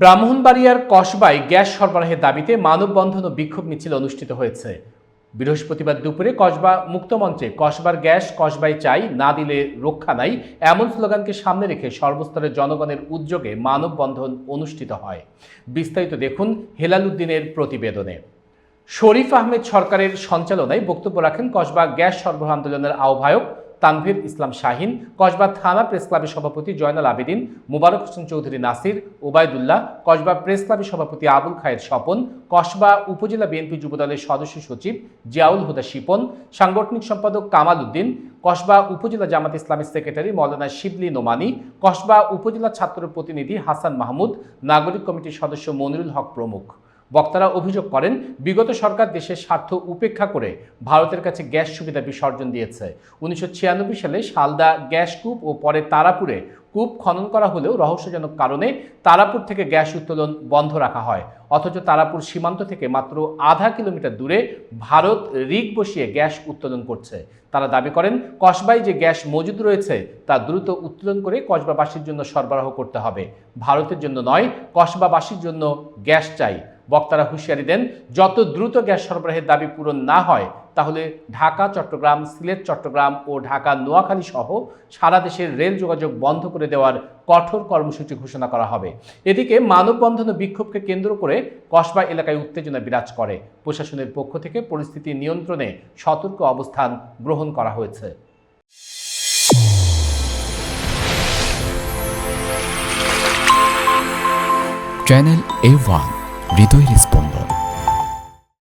ব্রাহ্মণবাড়িয়ার কসবায় গ্যাস সরবরাহের দাবিতে মানববন্ধন ও বিক্ষোভ মিছিল অনুষ্ঠিত হয়েছে। বৃহস্পতিবার দুপুরে কসবা মুক্তমঞ্চে কসবার গ্যাস, কসবাই চাই, না দিলে রক্ষা নাই, এমন স্লোগানকে সামনে রেখে সর্বস্তরের জনগণের উদ্যোগে মানববন্ধন অনুষ্ঠিত হয়। বিস্তারিত দেখুন হেলাল উদ্দিনের প্রতিবেদনে। শরীফ আহমেদ সরকারের সঞ্চালনায় বক্তব্য রাখেন কসবা গ্যাস সরবরাহ আন্দোলনের আহ্বায়ক তানভীর ইসলাম শাহিন, কসবা থানা প্রেস ক্লাবের সভাপতি জয়নাল আবেদিন, মুবারক হোসেন চৌধুরী নাসির, ওবায়দুল্লাহ, কসবা প্রেস ক্লাবের সভাপতি আবুল খায়ের স্বপন, কসবা উপজেলা বিএনপি যুবদলের সদস্য সচিব জিয়াউল হুদা শিপন, সাংগঠনিক সম্পাদক কামাল উদ্দিন, কসবা উপজেলা জামাত ইসলামী সেক্রেটারি মৌলানা শিবলি নোমানি, কসবা উপজেলা ছাত্র প্রতিনিধি হাসান মাহমুদ, নাগরিক কমিটির সদস্য মনিরুল হক প্রমুখ। বক্তারা অভিযোগ করেন, বিগত সরকার দেশের স্বার্থ উপেক্ষা করে ভারতের কাছে গ্যাস সুবিধা বিসর্জন দিয়েছে। উনিশশো ছিয়ানব্বই সালে শালদা গ্যাস কূপ ও পরে তারাপুরে কূপ খনন করা হলেও রহস্যজনক কারণে তারাপুর থেকে গ্যাস উত্তোলন বন্ধ রাখা হয়। অথচ তারাপুর সীমান্ত থেকে মাত্র আধা কিলোমিটার দূরে ভারত রিগ বসিয়ে গ্যাস উত্তোলন করছে। তারা দাবি করেন, কসবায় যে গ্যাস মজুদ রয়েছে, তা দ্রুত উত্তোলন করে কসবাবাসীর জন্য সরবরাহ করতে হবে। ভারতের জন্য নয়, কসবাবাসীর জন্য গ্যাস চাই। বক্তারা হুঁশিয়ারি দেন, যত দ্রুত গ্যাস সরবরাহের দাবি পূরণ না হয়, তাহলে ঢাকা, চট্টগ্রাম, সিলেট, চট্টগ্রাম ও ঢাকা, নোয়াখালী সহ সারা দেশের রেল যোগাযোগ বন্ধ করে দেওয়ার কঠোর কর্মসূচি ঘোষণা করা হবে। এদিকে মানববন্ধন ও বিক্ষোভকে কেন্দ্র করে কসবা এলাকায় উত্তেজনা বিরাজ করে। প্রশাসনের পক্ষ থেকে পরিস্থিতি নিয়ন্ত্রণে সতর্ক অবস্থান গ্রহণ করা হয়েছে। Channel A one হৃদয়ের স্পন্দন